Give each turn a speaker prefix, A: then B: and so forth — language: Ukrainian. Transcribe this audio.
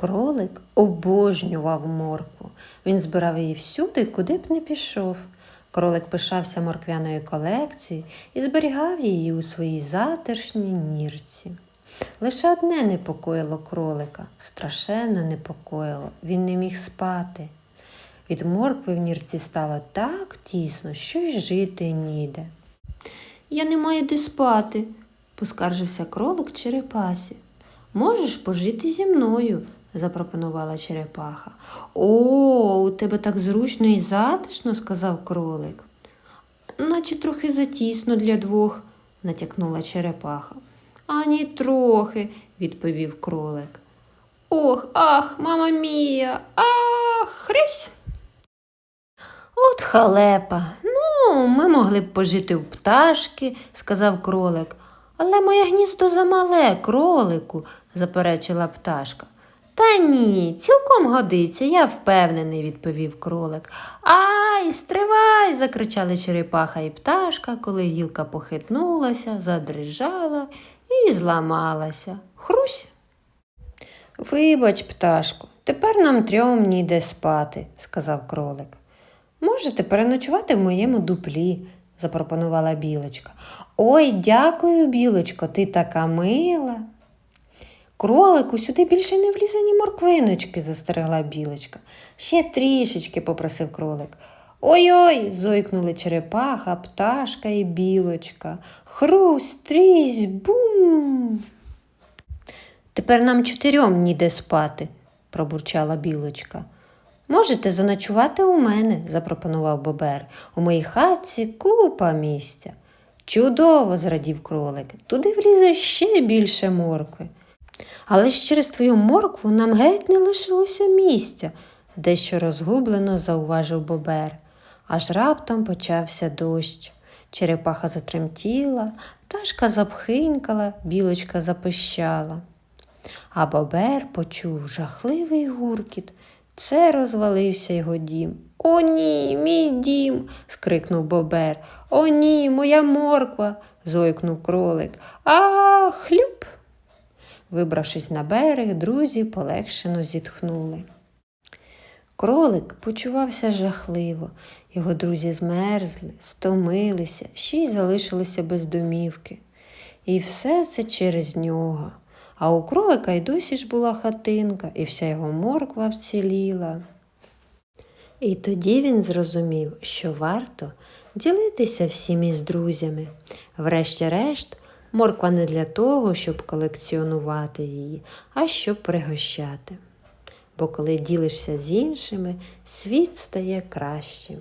A: Кролик обожнював моркву. Він збирав її всюди, куди б не пішов. Кролик пишався морквяною колекцією і зберігав її у своїй затишній нірці. Лише одне непокоїло кролика, страшенно непокоїло, він не міг спати. Від моркви в нірці стало так тісно, що й жити ніде. Я не маю де спати, поскаржився кролик черепасі. Можеш пожити зі мною, запропонувала черепаха. О, у тебе так зручно і затишно, сказав кролик. Наче трохи затісно для двох, натякнула черепаха. Ані трохи, відповів кролик. Ох, ах, мама мія, ах, хресь. От халепа. Ну, ми могли б пожити в пташки, сказав кролик. Але моє гніздо замале, кролику, заперечила пташка. Та ні, цілком годиться, я впевнений, відповів кролик. Ай, стривай. закричали черепаха і пташка, коли гілка похитнулася, задрижала і зламалася. Хрусь. Вибач, пташко, тепер нам трьом ніде спати, сказав кролик. Можете переночувати в моєму дуплі, запропонувала білочка. Ой, дякую, білочко, ти така мила. Кролику, сюди більше не влізе ні морквиночки, застерегла білочка. Ще трішечки, попросив кролик. Ой-ой, зойкнули черепаха, пташка і білочка. Хрусь, трісь, бум. Тепер нам чотирьом ніде спати, пробурчала білочка. Можете заночувати у мене, запропонував бобер. У моїй хатці купа місця. Чудово, зрадів кролик. Туди влізе ще більше моркви. Але ж через твою моркву нам геть не лишилося місця, дещо розгублено зауважив бобер. Аж раптом почався дощ. Черепаха затремтіла, пташка запхинькала, білочка запищала. А бобер почув жахливий гуркіт. Це розвалився його дім. О, ні, мій дім. скрикнув бобер. О, ні, моя морква. зойкнув кролик. А, хлюп. Вибравшись на берег, друзі полегшено зітхнули. Кролик почувався жахливо. Його друзі змерзли, стомилися, ще й залишилися без домівки. І все це через нього. А у кролика й досі ж була хатинка, і вся його морква вціліла. І тоді він зрозумів, що варто ділитися всім із друзями. Врешті-решт, морква не для того, щоб колекціонувати її, а щоб пригощати. Бо коли ділишся з іншими, світ стає кращим.